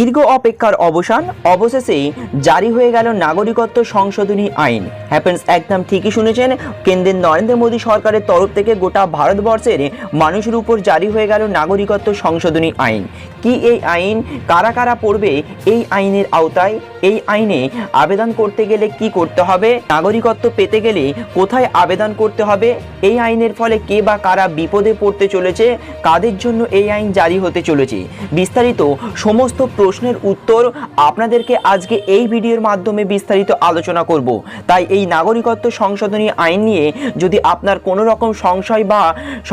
দীর্ঘ অপেক্ষার অবসান অবশেষে জারি হয়ে গেল নাগরিকত্ব সংশোধনী আইন। হ্যাপেন্স একদম ঠিকই শুনেছেন কেন্দ্রের নরেন্দ্র মোদী সরকারের তরফ থেকে গোটা ভারতবর্ষের মানুষের উপর জারি হয়ে গেল নাগরিকত্ব সংশোধনী আইন। কি এই আইন? কারা কারা পড়বে এই আইনের আওতায়? এই আইনে আবেদন করতে গেলে কি করতে হবে? নাগরিকত্ব পেতে গেলে কোথায় আবেদন করতে হবে? এই আইনের ফলে কে বা কারা বিপদে পড়তে চলেছে? কাদের জন্য এই আইন জারি হতে চলেছে? বিস্তারিত সমস্ত প্রশ্নের উত্তর আপনাদেরকে আজকে এই ভিডিওর মাধ্যমে বিস্তারিত আলোচনা করব। তাই এই নাগরিকত্ব সংশোধনী আইন নিয়ে যদি আপনার কোনো রকম সংশয় বা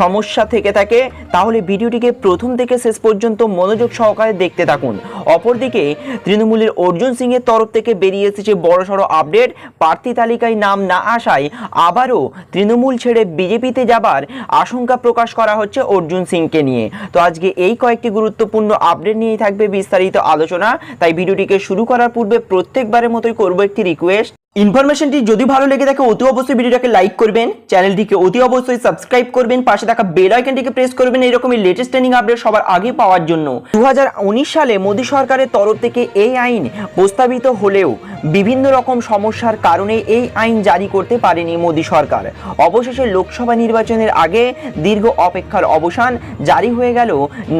সমস্যা থেকে থাকে, তাহলে ভিডিওটিকে প্রথম থেকে শেষ পর্যন্ত মনোযোগ সহকারে দেখতে থাকুন। অপরদিকে, তৃণমূলের অর্জুন সিং এর তরফ থেকে বেরিয়ে এসেছে বড়সড় আপডেট। প্রার্থী তালিকায় নাম না আসায় আবারও তৃণমূল ছেড়ে বিজেপিতে যাবার আশঙ্কা প্রকাশ করা হচ্ছে অর্জুন সিংকে নিয়ে। তো আজকে এই কয়েকটি গুরুত্বপূর্ণ আপডেট নিয়েই থাকবে বিস্তারিত আলোচনা। তাই ভিডিওটিকে শুরু করার পূর্বে প্রত্যেকবারের মতোই করব একটি রিকোয়েস্ট ইনফরমেশনটি যদি ভালো লেগে থাকে, অতি অবশ্যই ভিডিওটাকে লাইক করবেন, চ্যানেলটিকে অতি অবশ্যই সাবস্ক্রাইব করবেন, পাশে থাকা বেল আইকনটিকে প্রেস করবেন, এরকমই লেটেস্ট ট্রেনিং আপডেট সবার আগে পাওয়ার জন্য। দু হাজার উনিশ সালে মোদী সরকারের তরফ থেকে এই আইন প্রস্তাবিত হলেও বিভিন্ন রকম সমস্যার কারণে এই আইন জারি করতে পারেনি মোদী সরকার। অবশেষে লোকসভা নির্বাচনের আগে দীর্ঘ অপেক্ষার অবসান জারি হয়ে গেল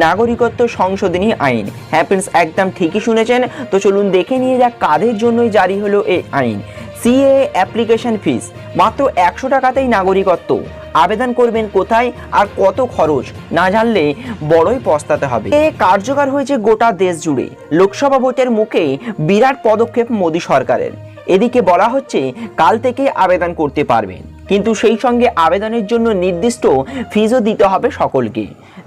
নাগরিকত্ব সংশোধনী আইন। হ্যাপেন্স একদম ঠিকই শুনেছেন, তো চলুন দেখে নিয়ে যাক কাদের জন্যই জারি হলো এই আইন। CA application fees. মাত্র একশো টাকাতেই নাগরিকত্ব। আবেদন করবেন কোথায় আর কত খরচ না জানলে বড়ই পস্তাতে হবে। এ কার্যকর হয়েছে গোটা দেশ জুড়ে। লোকসভা ভোটের মুখে বিরাট পদক্ষেপ মোদী সরকারের। এদিকে বলা হচ্ছে, কাল থেকে আবেদন করতে পারবেন। কিন্তু সেই সঙ্গে আবেদনের জন্য নির্দিষ্ট ফিজও দিতে হবে সকলকে।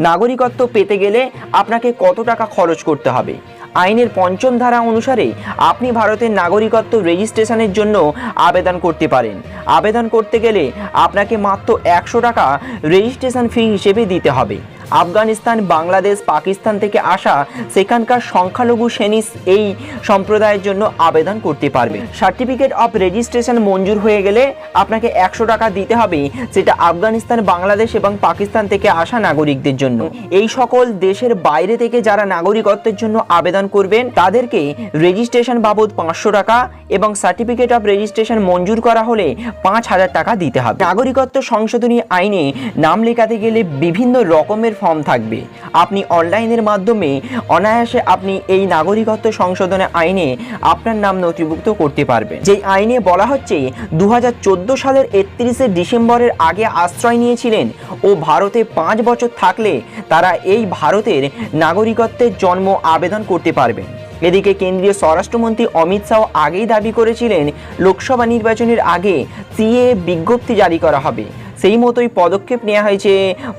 নাগরিকত্ব পেতে গেলে আপনাকে কত টাকা খরচ করতে হবে? আইনের পঞ্চম ধারা অনুসারে আপনি ভারতের নাগরিকত্ব রেজিস্ট্রেশনের জন্য আবেদন করতে পারেন। আবেদন করতে গেলে আপনাকে মাত্র একশো টাকা রেজিস্ট্রেশন ফি হিসেবে দিতে হবে। আফগানিস্তান, বাংলাদেশ, পাকিস্তান থেকে আসা সেখানকার সংখ্যালঘু শ্রেণি এই সম্প্রদায়ের জন্য আবেদন করতে পারবে। সার্টিফিকেট অফ রেজিস্ট্রেশন মঞ্জুর হয়ে গেলে আপনাকে একশো টাকা দিতে হবে, সেটা আফগানিস্তান, বাংলাদেশ এবং পাকিস্তান থেকে আসা নাগরিকদের জন্য। এই সকল দেশের বাইরে থেকে যারা নাগরিকত্বের জন্য আবেদন করবেন, তাদেরকে রেজিস্ট্রেশন বাবদ পাঁচশো টাকা এবং সার্টিফিকেট অফ রেজিস্ট্রেশন মঞ্জুর করা হলে পাঁচ হাজার টাকা দিতে হবে। নাগরিকত্ব সংশোধনী আইনে নাম লেখাতে গেলে বিভিন্ন রকমের ফর্ম থাকবে। আপনি অনলাইনের মাধ্যমে অনায়াসে আপনি এই নাগরিকত্ব সংশোধনী আইনে আপনার নাম নথিভুক্ত করতে পারবেন। যেই আইনে বলা হচ্ছে দু হাজার চোদ্দ সালের একত্রিশে ডিসেম্বরের আগে আশ্রয় নিয়েছিলেন ও ভারতে পাঁচ বছর থাকলে তারা এই ভারতের নাগরিকত্বের জন্ম আবেদন করতে পারবেন। এদিকে কেন্দ্রীয় স্বরাষ্ট্রমন্ত্রী অমিত শাহ আগেই দাবি করেছিলেন, লোকসভা নির্বাচনের আগে সিএ বিজ্ঞপ্তি জারি করা হবে। সেই মতোই পদক্ষেপ নেওয়া হয়েছে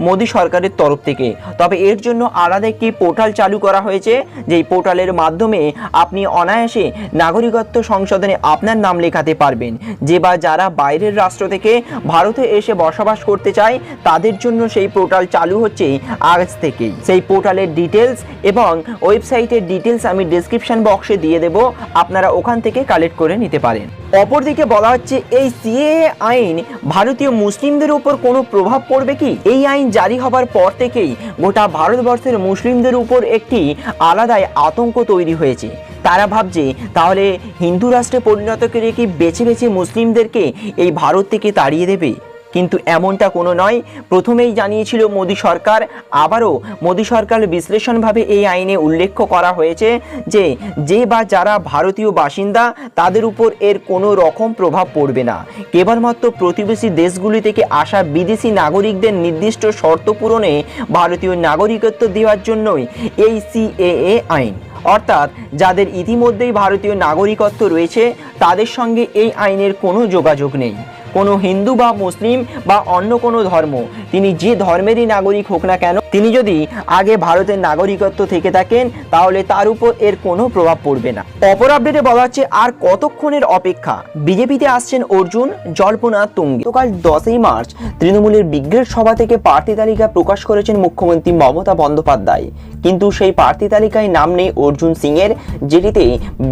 মোদী সরকারের তরফ থেকে। তবে এর জন্য আলাদা একটি পোর্টাল চালু করা হয়েছে, যেই পোর্টালের মাধ্যমে আপনি অনায়াসে নাগরিকত্ব সংশোধনে আপনার নাম লেখাতে পারবেন। যে বা যারা বাইরের রাষ্ট্র থেকে ভারতে এসে বসবাস করতে চায়, তাদের জন্য সেই পোর্টাল চালু হচ্ছে আজ থেকেই। সেই পোর্টালের ডিটেলস এবং ওয়েবসাইটের ডিটেলস আমি ডিসক্রিপশন বক্সে দিয়ে দেব। আপনারা ওখান থেকে কালেক্ট করে নিতে পারেন। অপরদিকে বলা হচ্ছে, এই সিএ আইন ভারতীয় মুসলিমদের উপর কোনো প্রভাব পড়বে কি? এই আইন জারি হবার পর থেকেই গোটা ভারতবর্ষের মুসলিমদের উপর একটি আলাদাই আতঙ্ক তৈরি হয়েছে। তারা ভাবছে, তাহলে হিন্দু রাষ্ট্রে পরিণত করে কি বেছে বেছে মুসলিমদেরকে এই ভারত থেকে তাড়িয়ে দেবে? কিন্তু এমনটা কোনো নয়। প্রথমেই জানিয়েছিল মোদী সরকার, আবারও মোদী সরকার বিশ্লেষণভাবে এই আইনে উল্লেখ করা হয়েছে যে যে বা যারা ভারতীয় বাসিন্দা, তাদের উপর এর কোনো রকম প্রভাব পড়বে না। কেবলমাত্র প্রতিবেশী দেশগুলি থেকে আসা বিদেশি নাগরিকদের নির্দিষ্ট শর্ত পূরণে ভারতীয় নাগরিকত্ব দেওয়ার জন্যই এই সিএএ আইন। অর্থাৎ যাদের ইতিমধ্যেই ভারতীয় নাগরিকত্ব রয়েছে, তাদের সঙ্গে এই আইনের কোনো যোগাযোগ নেই। কোনো হিন্দু বা মুসলিম বা অন্য কোনো ধর্ম। তিনি যে ধর্মেরই নাগরিক হোক না কেন তিনি যদি আগে ভারতের নাগরিকত্ব থেকে থাকেন, তাহলে তার উপর এর কোনো প্রভাব পড়বে না। অপর আপডেটে বলা হচ্ছে, আর কতক্ষণের অপেক্ষা? বিজেপিতে আসছেন অর্জুন জল্পনা তুঙ্গে। গতকাল দশই মার্চ, তৃণমূলের বিগ্রেড সভা থেকে প্রার্থী তালিকা প্রকাশ করেছেন মুখ্যমন্ত্রী মমতা বন্দ্যোপাধ্যায়। কিন্তু সেই প্রার্থী তালিকায় নাম নেই অর্জুন সিং এর যেটিতে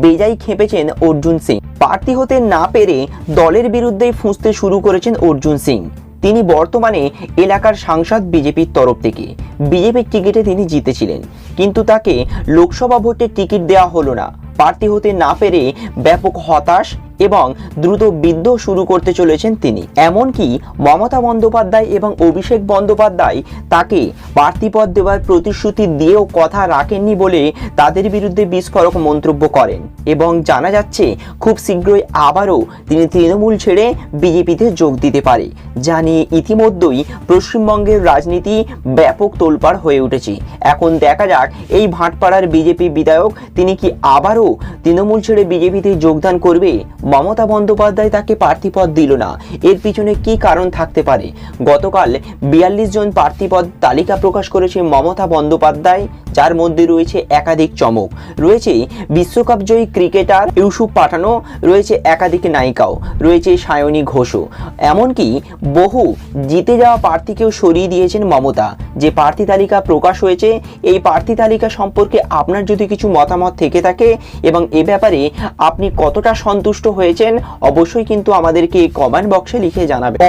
বেজাই খেপেছেন অর্জুন সিং। প্রার্থী হতে না পেরে দলের বিরুদ্ধেই ফুঁসতে শুরু করেছেন অর্জুন সিং। তিনি বর্তমানে এলাকার সাংসদ বিজেপির তরফ থেকে। বিজেপির টিকিটে তিনি জিতেছিলেন। কিন্তু তাকে লোকসভা ভোটে টিকিট দেওয়া হলো না। প্রার্থী হতে না পেরে ব্যাপক হতাশ এবং দ্রুত বিদ্রোহ শুরু করতে চলেছেন তিনি। এমনকি মমতা বন্দ্যোপাধ্যায় এবং অভিষেক বন্দ্যোপাধ্যায় তাকে প্রার্থীপদ দেওয়ার প্রতিশ্রুতি দিয়েও কথা রাখেননি বলে তাদের বিরুদ্ধে বিস্ফোরক মন্তব্য করেন। এবং জানা যাচ্ছে, খুব শীঘ্রই আবারও তিনি তৃণমূল ছেড়ে বিজেপিতে যোগ দিতে পারে, যা নিয়ে ইতিমধ্যেই পশ্চিমবঙ্গের রাজনীতি ব্যাপক তোলপাড় হয়ে উঠেছে। এখন দেখা যাক, এই ভাটপাড়ার বিজেপি বিধায়ক তিনি কি আবারও তৃণমূল ছেড়ে বিজেপিতে যোগদান করবে মমতা বন্দ্যোপাধ্যায় তাকে প্রার্থীপদ দিল না। এর পিছনে কি কারণ থাকতে পারে? গতকাল বিয়াল্লিশ জন প্রার্থীপদ তালিকা প্রকাশ করেছে মমতা বন্দ্যোপাধ্যায়, যার মধ্যে রয়েছে একাধিক চমক। রয়েছে বিশ্বকাপ জয়ী ক্রিকেটার ইউসুফ পাঠানো, রয়েছে একাধিক নায়িকাও, রয়েছে সায়নী ঘোষও। এমনকি বহু জিতে যাওয়া প্রার্থীকেও সরিয়ে দিয়েছেন মমতা। যে প্রার্থী তালিকা প্রকাশ হয়েছে, এই প্রার্থী তালিকা সম্পর্কে আপনার যদি কিছু মতামত থেকে থাকে এবং এ ব্যাপারে আপনি কতটা সন্তুষ্ট হয়েছেন অবশ্যই কিন্তু আমাদেরকে কমেন্ট বক্সে লিখে জানাবেন।